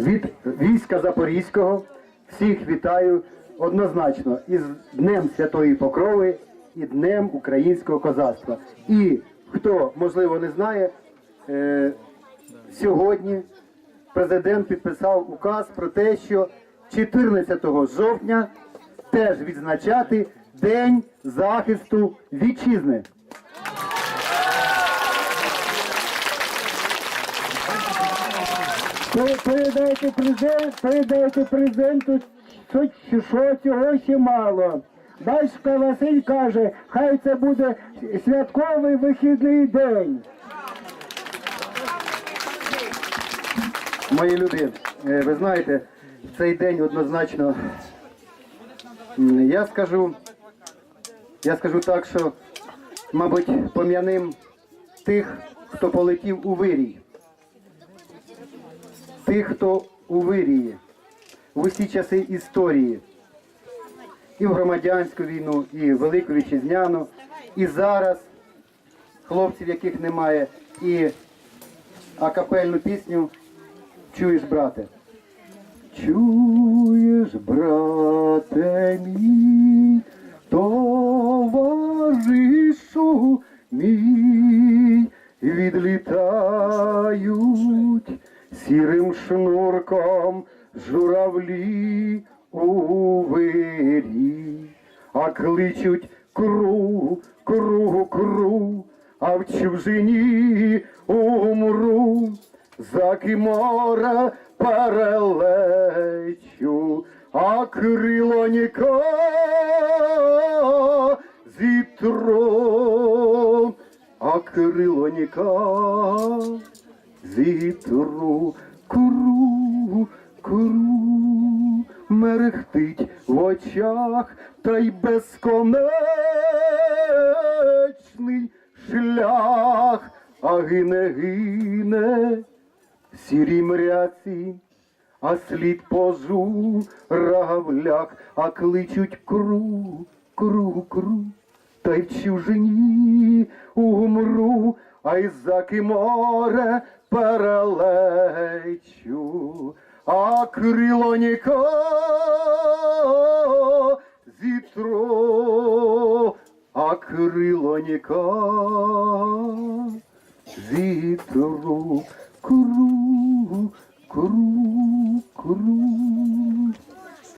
від війська Запорізького всіх вітаю однозначно із Днем Святої Покрови і Днем українського козацтва. І хто можливо не знає, е, сьогодні президент підписав указ про те, що 14 жовтня теж відзначати День захисту вітчизни. Передайте президент, передайте президенту, що, що цього ще мало. Батько Василь каже, хай це буде святковий вихідний день. Мої люди, е, ви знаєте, в цей день однозначно я скажу, я скажу так, що, мабуть, пом'яним тих, хто полетів у вирій. Тих, хто у вирії, в усі часи історії. І в громадянську війну, і в Велику Вітчизняну, і зараз хлопців, яких немає, і акапельну пісню Чуєш, брате? Чуєш, брате мій, товаришу мій, відлітають сірим шнурком журавлі у вирі, а кличуть кругу, кругу, кругу, а в чужині умру. За кимора перелечу, а крилоніка зітру, а крилоніка зітру, кру, кру, мерехтить в очах, та й безконечний шлях, а гине, гине в сірій мряці, а слід по журавлях, а кличуть кру, кру, кру, та й в чужині умру, а й за море перелечу, а крило ніка зітро, а крило ніка зітру кру, кру, кру.